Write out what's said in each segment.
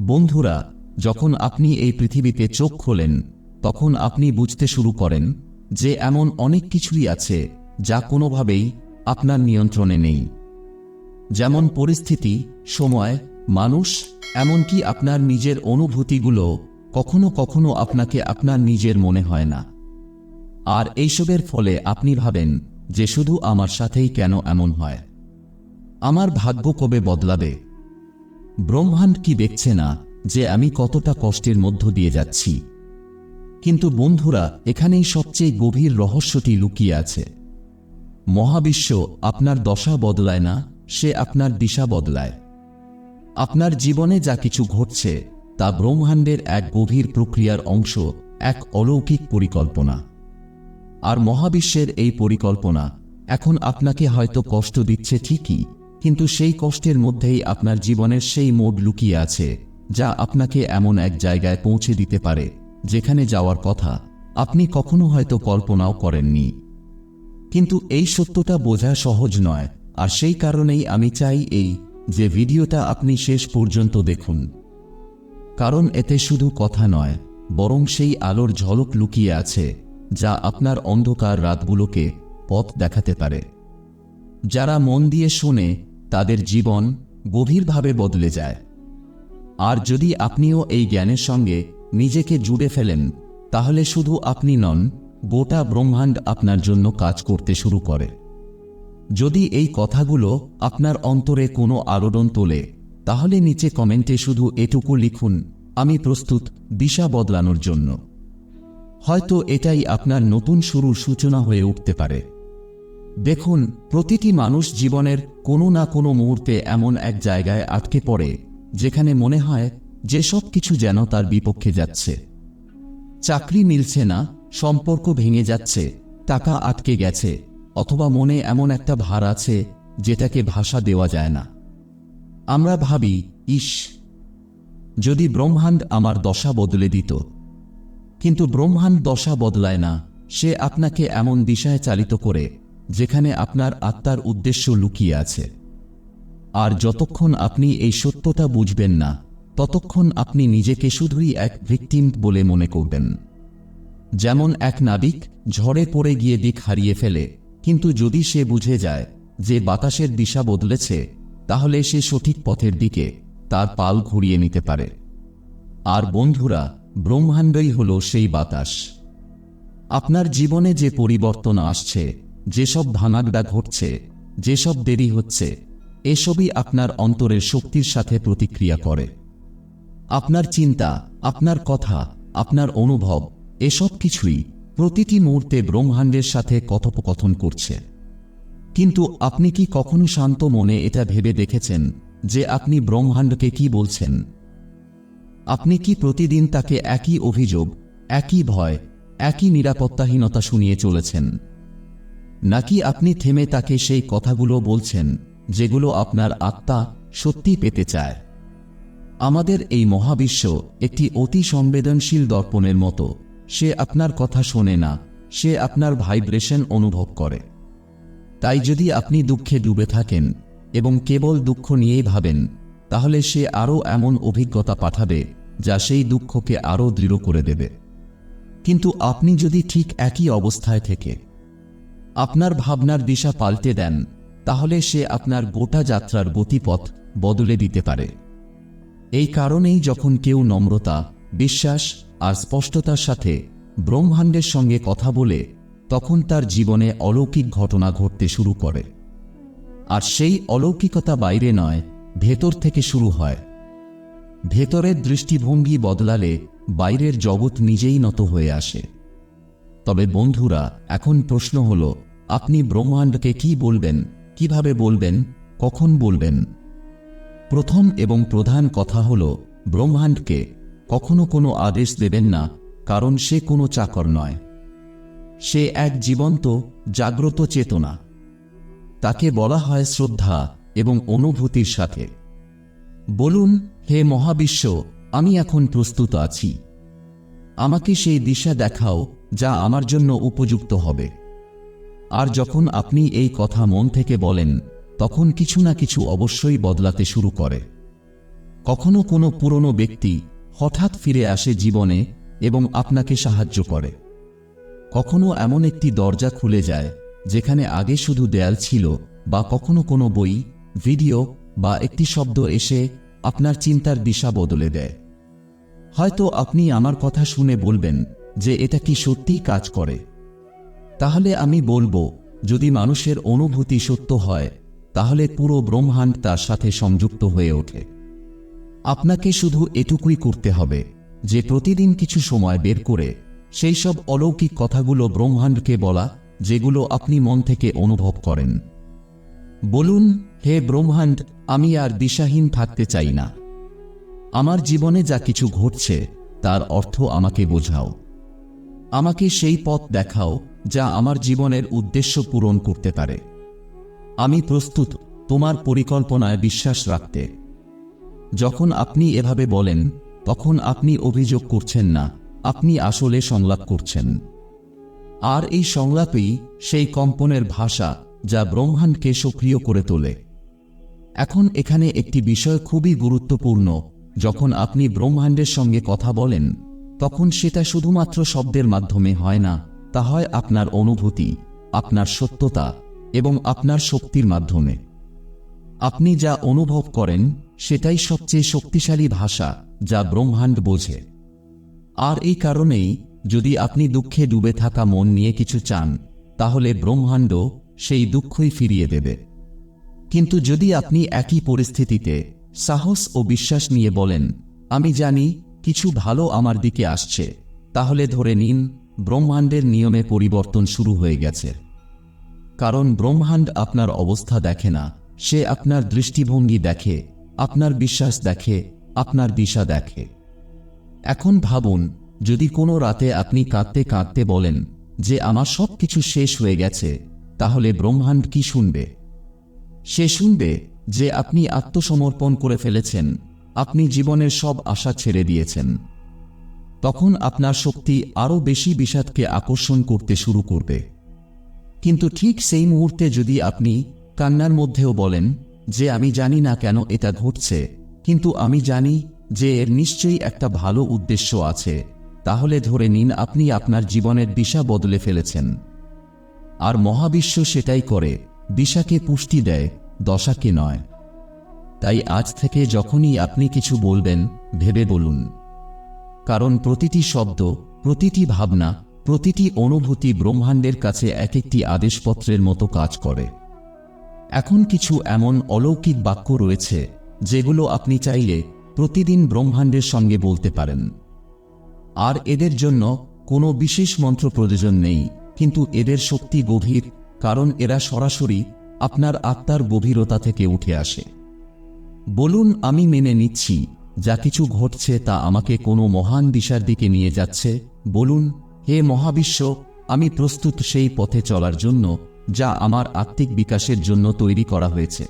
বন্ধুরা, যখন আপনি এই পৃথিবীতে চোখ খোলেন, তখন আপনি বুঝতে শুরু করেন যে এমন অনেক কিছুই আছে যা কোনোভাবেই আপনার নিয়ন্ত্রণে নেই। যেমন পরিস্থিতি, সময়, মানুষ, এমনকি আপনার নিজের অনুভূতিগুলো কখনো কখনো আপনাকে আপনার নিজের মনে হয় না। আর এইসবের ফলে আপনি ভাবেন যে শুধু আমার সাথেই কেন এমন হয়? আমার ভাগ্য কবে বদলাবে? ব্রহ্মাণ্ড কি দেখছে না যে আমি কতটা কষ্টের মধ্য দিয়ে যাচ্ছি? কিন্তু বন্ধুরা, এখানেই সবচেয়ে গভীর রহস্যটি লুকিয়ে আছে। মহাবিশ্ব আপনার দশা বদলায় না, সে আপনার দিশা বদলায়। আপনার জীবনে যা কিছু ঘটছে, তা ব্রহ্মাণ্ডের এক গভীর প্রক্রিয়ার অংশ, এক অলৌকিক পরিকল্পনা। আর মহাবিশ্বের এই পরিকল্পনা, এখন আপনাকে হয়তো কষ্ট দিচ্ছে ঠিকই কিন্তু সেই কষ্টের মধ্যেই আপনার জীবনের সেই মোড লুকিয়ে আছে, যা আপনাকে এমন এক জায়গায় পৌঁছে দিতে পারে, যেখানে যাওয়ার কথা আপনি কখনো হয়তো কল্পনাও করেননি। কিন্তু এই সত্যটা বোঝা সহজ নয়, আর সেই কারণেই আমি চাই এই যে ভিডিওটা আপনি শেষ পর্যন্ত দেখুন। কারণ এতে শুধু কথা নয়, বরং সেই আলোর ঝলক লুকিয়ে আছে, যা আপনার অন্ধকার রাতগুলোকে পথ দেখাতে পারে। যারা মন দিয়ে শোনে তাদের জীবন গভীরভাবে বদলে যায়। আর যদি আপনিও এই জ্ঞানের সঙ্গে নিজেকে জুড়ে ফেলেন, তাহলে শুধু আপনি নন, গোটা ব্রহ্মাণ্ড আপনার জন্য কাজ করতে শুরু করে। যদি এই কথাগুলো আপনার অন্তরে কোনো আলোড়ন তোলে, তাহলে নিচে কমেন্টে শুধু এটুকু লিখুন, আমি প্রস্তুত, দিশা বদলানোর জন্য। হয়তো এটাই আপনার নতুন শুরুর সূচনা হয়ে উঠতে পারে। দেখুন, প্রতিটি মানুষ জীবনের কোনো না কোনো মুহূর্তে এমন এক জায়গায় আটকে পড়ে, যেখানে মনে হয় যে সব কিছু যেন তার বিপক্ষে যাচ্ছে। চাকরি মিলছে না, সম্পর্ক ভেঙে যাচ্ছে, টাকা আটকে গেছে, অথবা মনে এমন একটা ভার আছে যেটাকে ভাষা দেওয়া যায় না। আমরা ভাবি, ইস, যদি ব্রহ্মাণ্ড আমার দশা বদলে দিত। কিন্তু ব্রহ্মাণ্ড দশা বদলায় না, সে আপনাকে এমন দিশায় চালিত করে। যেখানে আপনার আত্মার উদ্দেশ্য লুকিয়ে আছে। আর যতক্ষণ আপনি এই সত্যতা বুঝবেন না, ততক্ষণ আপনি নিজেকে শুধুই এক ভিকটিম বলে মনে করবেন। যেমন এক নাবিক ঝড়ে পড়ে গিয়ে দিক হারিয়ে ফেলে, কিন্তু যদি সে বুঝে যায় যে বাতাসের দিশা বদলেছে, তাহলে সে সঠিক পথের দিকে তার পাল ঘুরিয়ে নিতে পারে। আর বন্ধুরা, ব্রহ্মাণ্ডই হল সেই বাতাস। আপনার জীবনে যে পরিবর্তন আসছে যেসব ভাঙাগড়া ঘটছে, যেসব দেরি হচ্ছে, এসবই আপনার অন্তরের শক্তির সাথে প্রতিক্রিয়া করে। আপনার চিন্তা, আপনার কথা, আপনার অনুভব, এসব কিছুই প্রতিটি মুহূর্তে ব্রহ্মাণ্ডের সাথে কথোপকথন করছে। কিন্তু আপনি কি কখনো শান্ত মনে এটা ভেবে দেখেছেন যে আপনি ব্রহ্মাণ্ডকে কি বলছেন? আপনি কি প্রতিদিন তাকে একই অভিযোগ, একই ভয়, একই নিরাপত্তাহীনতা শুনিয়ে চলেছেন? নাকি আপনি থেমে তাকে সেই কথাগুলো বলছেন, যেগুলো আপনার আত্মা সত্যি পেতে চায়? আমাদের এই মহাবিশ্ব একটি অতি সংবেদনশীল দর্পণের মতো। সে আপনার কথা শোনে না, সে আপনার ভাইব্রেশন অনুভব করে। তাই যদি আপনি দুঃখে ডুবে থাকেন এবং কেবল দুঃখ নিয়েই ভাবেন, তাহলে সে আরও এমন অভিজ্ঞতা পাঠাবে, যা সেই দুঃখকে আরও দৃঢ় করে দেবে। কিন্তু আপনি যদি ঠিক একই অবস্থায় থেকে আপনার ভাবনার দিশা পাল্টে দেন, তাহলে সে আপনার গোটা যাত্রার গতিপথ বদলে দিতে পারে। এই কারণেই যখন কেউ নম্রতা, বিশ্বাস আর স্পষ্টতার সাথে ব্রহ্মাণ্ডের সঙ্গে কথা বলে, তখন তার জীবনে অলৌকিক ঘটনা ঘটতে শুরু করে। আর সেই অলৌকিকতা বাইরে নয়, ভেতর থেকে শুরু হয়। ভেতরের দৃষ্টিভঙ্গি বদলালে বাইরের জগৎ নিজেই নত হয়ে আসে। তবে বন্ধুরা, এখন প্রশ্ন হল, আপনি ব্রহ্মাণ্ডকে কি বলবেন? কীভাবে বলবেন? কখন বলবেন? প্রথম এবং প্রধান কথা হল, ব্রহ্মাণ্ডকে কখনো কোনো আদেশ দেবেন না, কারণ সে কোনো চাকর নয়। সে এক জীবন্ত, জাগ্রত চেতনা। তাকে বলা হয় শ্রদ্ধা এবং অনুভূতির সাথে। বলুন, হে মহাবিশ্ব, আমি এখন প্রস্তুত আছি। আমাকে সেই দিশা দেখাও যা আমার জন্য উপযুক্ত হবে। আর যখন আপনি এই কথা মন থেকে বলেন, তখন কিছু না কিছু অবশ্যই বদলাতে শুরু করে। কখনো কোনো পুরনো ব্যক্তি হঠাৎ ফিরে আসে জীবনে এবং আপনাকে সাহায্য করে। কখনো এমন একটি দরজা খুলে যায়, যেখানে আগে শুধু দেয়াল ছিল বা কখনো কোনো বই, ভিডিও বা একটি শব্দ এসে আপনার চিন্তার দিশা বদলে দেয়। হয়তো আপনি আমার কথা শুনে বলবেন যে এটা কি সত্যিই কাজ করে। তাহলে আমি বলব, যদি মানুষের অনুভূতি সত্য হয়, তাহলে পুরো ব্রহ্মাণ্ড তার সাথে সংযুক্ত হয়ে ওঠে। আপনাকে শুধু এটুকুই করতে হবে, যে প্রতিদিন কিছু সময় বের করে সেই সব অলৌকিক কথাগুলো ব্রহ্মাণ্ডকে বলা, যেগুলো আপনি মন থেকে অনুভব করেন। বলুন, হে ব্রহ্মাণ্ড, আমি আর দিশাহীন থাকতে চাই না। আমার জীবনে যা কিছু ঘটছে, তার অর্থ আমাকে বোঝাও। আমাকে সেই পথ দেখাও যা আমার জীবনের উদ্দেশ্য পূরণ করতে পারে। আমি প্রস্তুত তোমার পরিকল্পনায় বিশ্বাস রাখতে। যখন আপনি এভাবে বলেন, তখন আপনি অভিযোগ করছেন না, আপনি আসলে সংলাপ করছেন। আর এই সংলাপেই সেই কম্পনের ভাষা যা ব্রহ্মাণ্ডকে সক্রিয় করে তোলে। এখন এখানে একটি বিষয় খুবই গুরুত্বপূর্ণ, যখন আপনি ব্রহ্মাণ্ডের সঙ্গে কথা বলেন তখন সেটা শুধুমাত্র শব্দের মাধ্যমে হয় না, তা হয় আপনার অনুভূতি, আপনার সত্যতা এবং আপনার শক্তির মাধ্যমে। আপনি যা অনুভব করেন, সেটাই সবচেয়ে শক্তিশালী ভাষা, যা ব্রহ্মাণ্ড বোঝে। আর এই কারণেই, যদি আপনি দুঃখে ডুবে থাকা মন নিয়ে কিছু চান, তাহলে ব্রহ্মাণ্ড সেই দুঃখই ফিরিয়ে দেবে। কিন্তু যদি আপনি একই পরিস্থিতিতে সাহস ও বিশ্বাস নিয়ে বলেন, আমি জানি কিছু ভালো আমার দিকে আসছে। তাহলে ধরে নিন, ব্রহ্মাণ্ডের নিয়মে পরিবর্তন শুরু হয়ে গেছে। কারণ ব্রহ্মাণ্ড আপনার অবস্থা দেখে না, সে আপনার দৃষ্টিভঙ্গি দেখে, আপনার বিশ্বাস দেখে, আপনার দিশা দেখে। এখন ভাবুন, যদি কোনো রাতে আপনি কাঁদতে কাঁদতে বলেন যে আমার সব কিছু শেষ হয়ে গেছে, তাহলে ব্রহ্মাণ্ড কি শুনবে? সে শুনবে যে আপনি আত্মসমর্পণ করে ফেলেছেন আপনি জীবনের সব আশা ছেড়ে দিয়েছেন। তখন আপনার শক্তি আরও বেশি বিষাদকে আকর্ষণ করতে শুরু করবে। কিন্তু ঠিক সেই মুহূর্তে যদি আপনি কান্নার মধ্যেও বলেন যে আমি জানি না কেন এটা ঘটছে, কিন্তু আমি জানি যে এর নিশ্চয়ই একটা ভালো উদ্দেশ্য আছে, তাহলে ধরে নিন আপনি আপনার জীবনের দিশা বদলে ফেলেছেন। আর মহাবিশ্ব সেটাই করে, দিশাকে পুষ্টি দেয়, দশাকে নয়। তাই আজ থেকে যখনই আপনি কিছু বলবেন, ভেবে বলুন। কারণ প্রতিটি শব্দ, প্রতিটি ভাবনা, প্রতিটি অনুভূতি ব্রহ্মাণ্ডের কাছে এক একটি আদেশপত্রের মতো কাজ করে। এখন কিছু এমন অলৌকিক বাক্য রয়েছে, যেগুলো আপনি চাইলে প্রতিদিন ব্রহ্মাণ্ডের সঙ্গে বলতে পারেন। আর এদের জন্য কোনো বিশেষ মন্ত্র প্রয়োজন নেই, কিন্তু এদের শক্তি গভীর, কারণ এরা সরাসরি আপনার আত্মার গভীরতা থেকে উঠে আসে। বলুন, আমি মেনে নিচ্ছি, যা কিছু ঘটছে তা আমাকে কোনো মহান দিশার দিকে নিয়ে যাচ্ছে। বলুন, হে মহাবিশ্ব, আমি প্রস্তুত সেই পথে চলার জন্য, যা আমার আত্মিক বিকাশের জন্য তৈরি করা হয়েছে।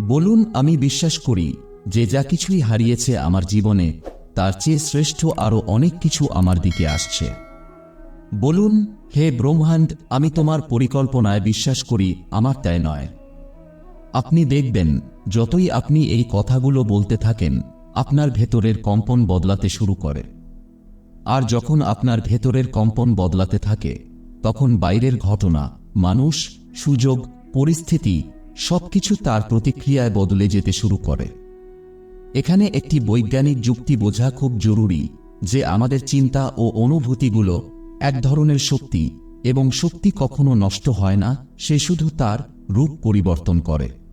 বলুন, আমি বিশ্বাস করি, যে যা কিছুই হারিয়েছে আমার জীবনে, তার চেয়ে শ্রেষ্ঠ আরও অনেক কিছু আমার দিকে আসছে। বলুন, হে ব্রহ্মাণ্ড, আমি তোমার পরিকল্পনায় বিশ্বাস করি, আমার তাই নয়। আপনি দেখবেন যতই আপনি এই কথাগুলো বলতে থাকেন, আপনার ভেতরের কম্পন বদলাতে শুরু করে। আর যখন আপনার ভেতরের কম্পন বদলাতে থাকে, তখন বাইরের ঘটনা, মানুষ, সুযোগ, পরিস্থিতি, সবকিছু তার প্রতিক্রিয়ায় বদলে যেতে শুরু করে। এখানে একটি বৈজ্ঞানিক যুক্তি বোঝা খুব জরুরি যে আমাদের চিন্তা ও অনুভূতিগুলো এক ধরনের শক্তি এবং শক্তি কখনো নষ্ট হয় না, সে শুধু তার রূপ পরিবর্তন করে।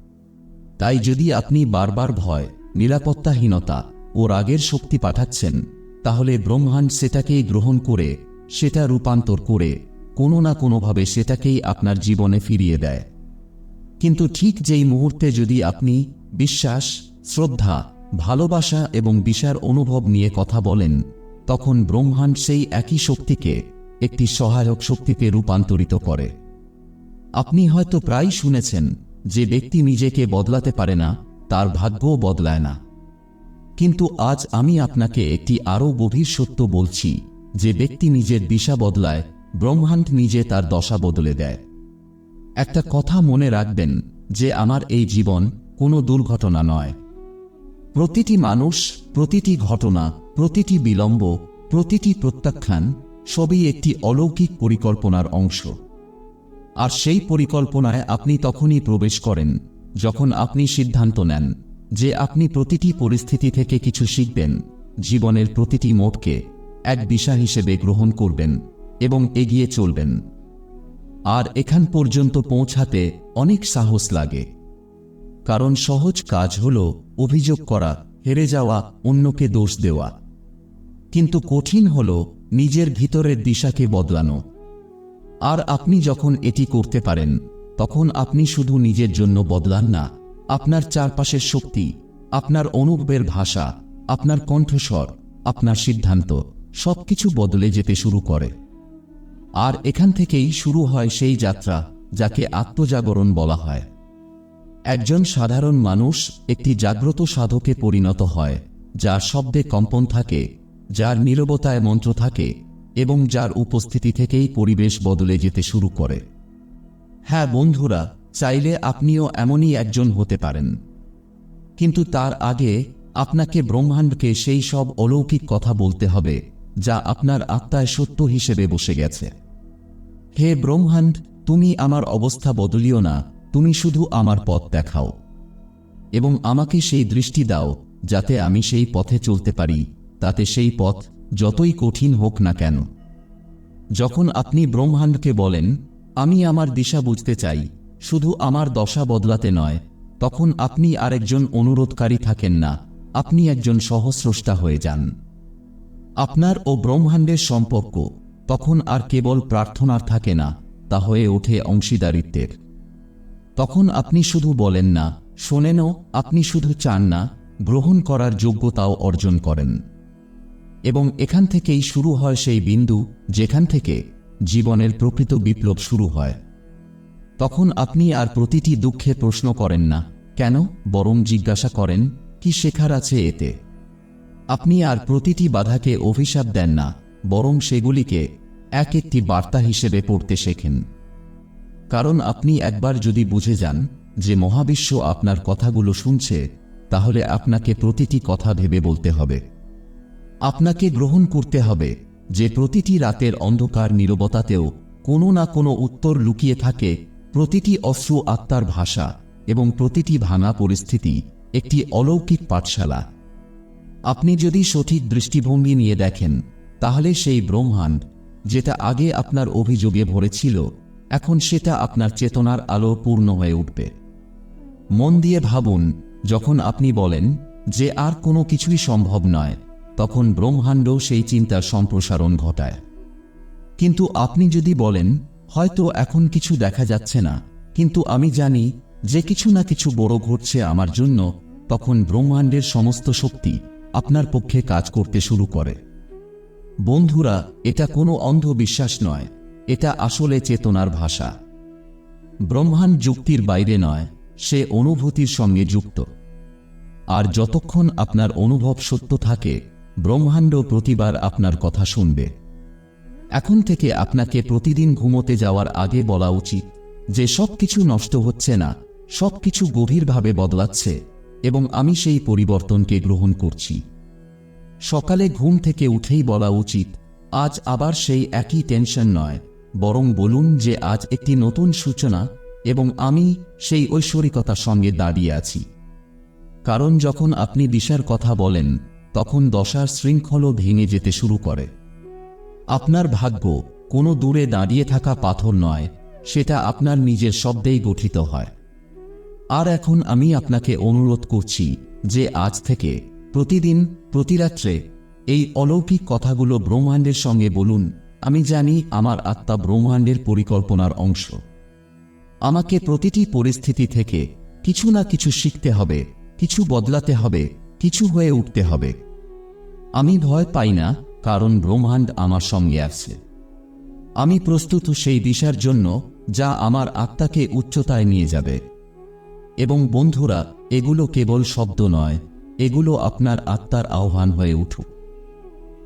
তাই যদি আপনি বারবার ভয়, নিরাপত্তাহীনতা ও রাগের শক্তি পাঠাচ্ছেন, তাহলে ব্রহ্মাণ্ড সেটাকেই গ্রহণ করে, সেটা রূপান্তর করে, কোনো না কোনোভাবে সেটাকেই আপনার জীবনে ফিরিয়ে দেয়। কিন্তু ঠিক যেই মুহূর্তে যদি আপনি বিশ্বাস, শ্রদ্ধা, ভালোবাসা এবং বিষার অনুভব নিয়ে কথা বলেন, তখন ব্রহ্মাণ্ড সেই একই শক্তিকে একটি সহায়ক শক্তিতে রূপান্তরিত করে। আপনি হয়তো প্রায় শুনেছেন যে ব্যক্তি নিজেকে বদলাতে পারে না, তার ভাগ্যও বদলায় না। কিন্তু আজ আমি আপনাকে একটি আরও গভীর সত্য বলছি, যে ব্যক্তি নিজের দিশা বদলায়, ব্রহ্মাণ্ড নিজে তার দশা বদলে দেয়। একটা কথা মনে রাখবেন, যে আমার এই জীবন কোনো দুর্ঘটনা নয়। প্রতিটি মানুষ, প্রতিটি ঘটনা, প্রতিটি বিলম্ব, প্রতিটি প্রত্যাখ্যান, সবই একটি অলৌকিক পরিকল্পনার অংশ। আর সেই পরিকল্পনায় আপনি তখনই প্রবেশ করেন, যখন আপনি সিদ্ধান্ত নেন যে আপনি প্রতিটি পরিস্থিতি থেকে কিছু শিখবেন, জীবনের প্রতিটি মোড়কে এক দিশা হিসেবে গ্রহণ করবেন এবং এগিয়ে চলবেন। আর এখান পর্যন্ত পৌঁছাতে অনেক সাহস লাগে। কারণ সহজ কাজ হল অভিযোগ করা, হেরে যাওয়া, অন্যকে দোষ দেওয়া। কিন্তু কঠিন হল নিজের ভিতরের দিশাকে বদলানো। আর আপনি যখন এটি করতে পারেন, তখন আপনি শুধু নিজের জন্য বদলান না। আপনার চারপাশের শক্তি, আপনার অনুভবের ভাষা, আপনার কণ্ঠস্বর, আপনার সিদ্ধান্ত, সবকিছু বদলে যেতে শুরু করে। আর এখান থেকেই শুরু হয় সেই যাত্রা, যাকে আত্মজাগরণ বলা হয়। একজন সাধারণ মানুষ একটি জাগ্রত সাধকে পরিণত হয়, যার শব্দে কম্পন থাকে, যার নীরবতায় মন্ত্র থাকে এবং যার উপস্থিতি থেকেই পরিবেশ বদলে যেতে শুরু করে। হ্যাঁ বন্ধুরা, চাইলে আপনিও এমনই একজন হতে পারেন। কিন্তু তার আগে আপনাকে ব্রহ্মাণ্ডকে সেই সব অলৌকিক কথা বলতে হবে, যা আপনার আত্মায় সত্য হিসেবে বসে গেছে। হে ব্রহ্মাণ্ড, তুমি আমার অবস্থা বদলিও না, তুমি শুধু আমার পথ দেখাও। এবং আমাকে সেই দৃষ্টি দাও, যাতে আমি সেই পথে চলতে পারি, তাতে সেই পথ যতই কঠিন হোক না কেন। যখন আপনি ব্রহ্মাণ্ডকে বলেন, আমি আমার দিশা বুঝতে চাই, শুধু আমার দশা বদলাতে নয়, তখন আপনি আরেকজন অনুরোধকারী থাকেন না, আপনি একজন সহস্রষ্টা হয়ে যান। আপনার ও ব্রহ্মাণ্ডের সম্পর্ক তখন আর কেবল প্রার্থনার থাকে না, তা হয়ে ওঠে অংশীদারিত্বের। তখন আপনি শুধু বলেন না শোনেনও আপনি শুধু চান না, গ্রহণ করার যোগ্যতাও অর্জন করেন। এবং এখান থেকেই শুরু হয় সেই বিন্দু যেখান থেকে জীবনের প্রকৃত বিপ্লব শুরু হয়। তখন আপনি আর প্রতিটি দুঃখে প্রশ্ন করেন না, কেন বরং জিজ্ঞাসা করেন, কি শেখার আছে এতে? আপনি আর প্রতিটি বাধাকে অভিশাপ দেন না, বরং সেগুলিকে এক একটি বার্তা হিসেবে পড়তে শেখেন। কারণ আপনি একবার যদি বুঝে যান যে মহাবিশ্ব আপনার কথাগুলো শুনছে, তাহলে আপনাকে প্রতিটি কথা ভেবে বলতে হবে। আপনাকে গ্রহণ করতে হবে যে প্রতিটি রাতের অন্ধকার নীরবতাতেও কোনো না কোনো উত্তর লুকিয়ে থাকে প্রতিটি অশ্রু আত্মার ভাষা এবং প্রতিটি ভাঙা পরিস্থিতি একটি অলৌকিক পাঠশালা। আপনি যদি সঠিক দৃষ্টিভঙ্গি নিয়ে দেখেন, তাহলে সেই ব্রহ্মাণ্ড, যেটা আগে আপনার অভিযোগে ভরেছিল, এখন সেটা আপনার চেতনার আলো পূর্ণ হয়ে উঠবে। মন দিয়ে ভাবুন, যখন আপনি বলেন যে আর কোনো কিছুই সম্ভব নয় তখন ব্রহ্মাণ্ড সেই চিন্তার সম্প্রসারণ ঘটায়। কিন্তু আপনি যদি বলেন, হয়তো এখন কিছু দেখা যাচ্ছে না, কিন্তু আমি জানি যে কিছু না কিছু বড় ঘটছে আমার জন্য, তখন ব্রহ্মাণ্ডের সমস্ত শক্তি আপনার পক্ষে কাজ করতে শুরু করে। বন্ধুরা, এটা কোনো অন্ধবিশ্বাস নয়, এটা আসলে চেতনার ভাষা। ব্রহ্মাণ্ড যুক্তির বাইরে নয়, সে অনুভূতির সঙ্গে যুক্ত। আর যতক্ষণ আপনার অনুভব সত্য থাকে ব্রহ্মাণ্ড প্রতিবার আপনার কথা শুনবে। এখন থেকে আপনাকে প্রতিদিন ঘুমোতে যাওয়ার আগে বলা উচিত যে সব কিছু নষ্ট হচ্ছে না সব কিছু গভীরভাবে বদলাচ্ছে এবং আমি সেই পরিবর্তনকে গ্রহণ করছি। সকালে ঘুম থেকে উঠেই বলা উচিত, আজ আবার সেই একই টেনশন নয়, বরং বলুন যে আজ একটি নতুন সূচনা এবং আমি সেই ঐশ্বরিকতার সঙ্গে দাঁড়িয়ে আছি। কারণ যখন আপনি দিশার কথা বলেন তখন দশার শৃঙ্খলও ভেঙে যেতে শুরু করে। আপনার ভাগ্য কোনো দূরে দাঁড়িয়ে থাকা পাথর নয়, সেটা আপনার নিজের শব্দেই গঠিত হয়। আর এখন আমি আপনাকে অনুরোধ করছি যে আজ থেকে প্রতিদিন, প্রতিরাত্রে এই অলৌকিক কথাগুলো ব্রহ্মাণ্ডের সঙ্গে বলুন, আমি জানি আমার আত্মা ব্রহ্মাণ্ডের পরিকল্পনার অংশ। আমাকে প্রতিটি পরিস্থিতি থেকে কিছু না কিছু শিখতে হবে, কিছু বদলাতে হবে কিছু হয়ে উঠতে হবে। আমি ভয় পাই না, কারণ ব্রহ্মাণ্ড আমার সঙ্গে আছে। আমি প্রস্তুত সেই দিশার জন্য, যা আমার আত্মাকে উচ্চতায় নিয়ে যাবে। এবং বন্ধুরা, এগুলো কেবল শব্দ নয়, এগুলো আপনার আত্মার আহ্বান হয়ে উঠুক।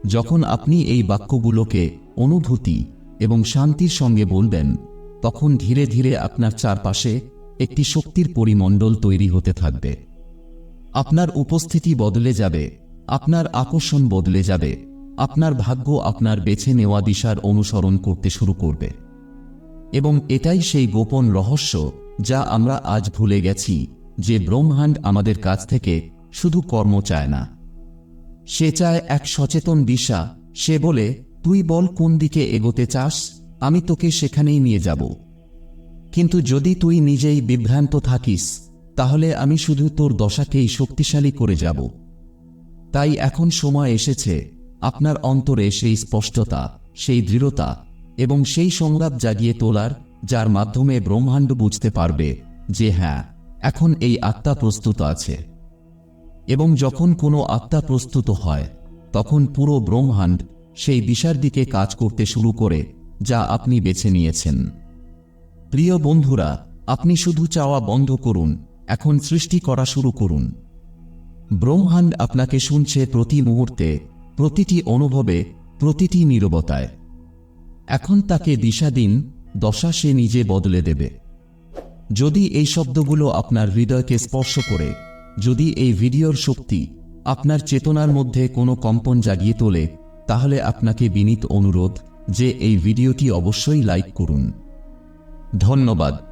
যখন আপনি এই বাক্যগুলোকে অনুভূতি এবং শান্তির সঙ্গে বলবেন, তখন ধীরে ধীরে আপনার চারপাশে একটি শক্তির পরিমণ্ডল তৈরি হতে থাকবে। আপনার উপস্থিতি বদলে যাবে, আপনার আকর্ষণ বদলে যাবে, আপনার ভাগ্য আপনার বেছে নেওয়া দিশার অনুসরণ করতে শুরু করবে। এবং এটাই সেই গোপন রহস্য যা আমরা আজ ভুলে গেছি যে ব্রহ্মাণ্ড আমাদের কাছ থেকে শুধু কর্ম চায় না। সে চায় এক সচেতন দিশা, সে বলে, তুই বল কোন দিকে এগোতে চাস, আমি তোকে সেখানেই নিয়ে যাব। কিন্তু যদি তুই নিজেই বিভ্রান্ত থাকিস তাহলে আমি শুধু তোর দশাকেই শক্তিশালী করে যাব। তাই এখন সময় এসেছে, আপনার অন্তরে সেই স্পষ্টতা, সেই দৃঢ়তা এবং সেই সংলাপ জাগিয়ে তোলার, যার মাধ্যমে ব্রহ্মাণ্ড বুঝতে পারবে যে হ্যাঁ এখন এই আত্মা প্রস্তুত আছে। এবং যখন কোনো আত্মা প্রস্তুত হয়, তখন পুরো ব্রহ্মাণ্ড সেই দিশার দিকে কাজ করতে শুরু করে, যা আপনি বেছে নিয়েছেন। প্রিয় বন্ধুরা, আপনি শুধু চাওয়া বন্ধ করুন এখন সৃষ্টি করা শুরু করুন। ব্রহ্মাণ্ড আপনাকে শুনছে প্রতি মুহূর্তে, প্রতিটি অনুভবে, প্রতিটি নীরবতায়। এখন তাকে দিশা দিন, দশা সে নিজে বদলে দেবে। যদি এই শব্দগুলো আপনার হৃদয়কে স্পর্শ করে, যদি এই ভিডিওর শক্তি আপনার চেতনার মধ্যে কোনো কম্পন জাগিয়ে তোলে, তাহলে আপনাকে বিনীত অনুরোধ যে এই ভিডিওটি অবশ্যই লাইক করুন। ধন্যবাদ।